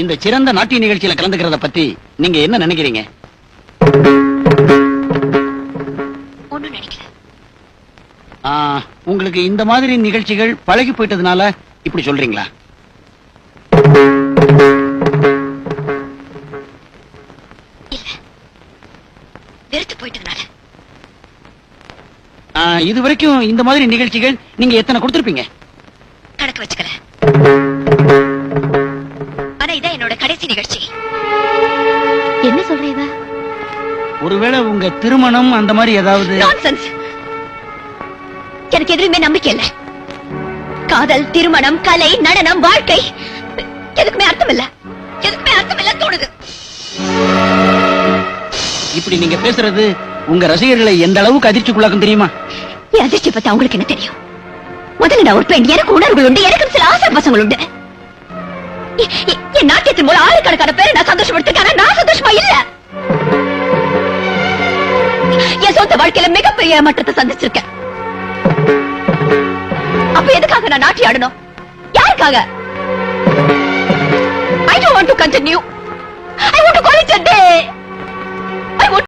இந்த சிறந்த நாட்டிய நிகழ்ச்சியில கலந்துக்கிறத பத்தி நீங்க என்ன நினைக்கிறீங்க? உங்களுக்கு இந்த மாதிரி நிகழ்ச்சிகள் பழகி போயிட்டதுனால இப்படி சொல்றீங்களா? வெறுத்து போயிட்டதுனால. இது வரைக்கும் இந்த மாதிரி நிகழ்ச்சிகள் நீங்க எத்தனை கொடுத்திருப்பீங்க? கணக்கு வச்சுக்கல என்னோட கடைசி நிகழ்ச்சி. என்ன சொல்றீங்க ஒருவேளை உங்க திருமணம் அந்த மாதிரி ஏதாவது எனக்கு எதுவுமே நம்பிக்கை இல்ல. காதல் திருமணம் கலை நடனம் வாழ்க்கை எதுக்குமே அர்த்தம் இல்ல எதுக்குமே அர்த்தம் இல்ல தோணுது. இப்படி நீங்க பேசுறது உங்க ரசிகர்களை எந்த அளவுக்கு அதிர்ச்சிக்குள்ளாக்கும் தெரியுமா? என் அதிர்ச்சி பத்தி அவங்களுக்கு என்ன தெரியும்? முதல்ல நான் ஒரு பெண். எனக்கு உணர்வுகள் உண்டு. எனக்கு சில ஆசை பசங்கள் உண்டு. என் நாட்டியத்தின் மூலம் ஆயிரக்கணக்கான பேரை நான் சந்தோஷப்படுத்திருக்கேன் நான் சந்தோஷமா இல்ல. என் சொந்த வாழ்க்கையில மிகப்பெரிய ஏமாற்றத்தை சந்திச்சிருக்கேன். அப்ப எதுக்காக நான் நாட்டி ஆடணும்? யாருக்காக? ஐ don't want to continue. I want to call it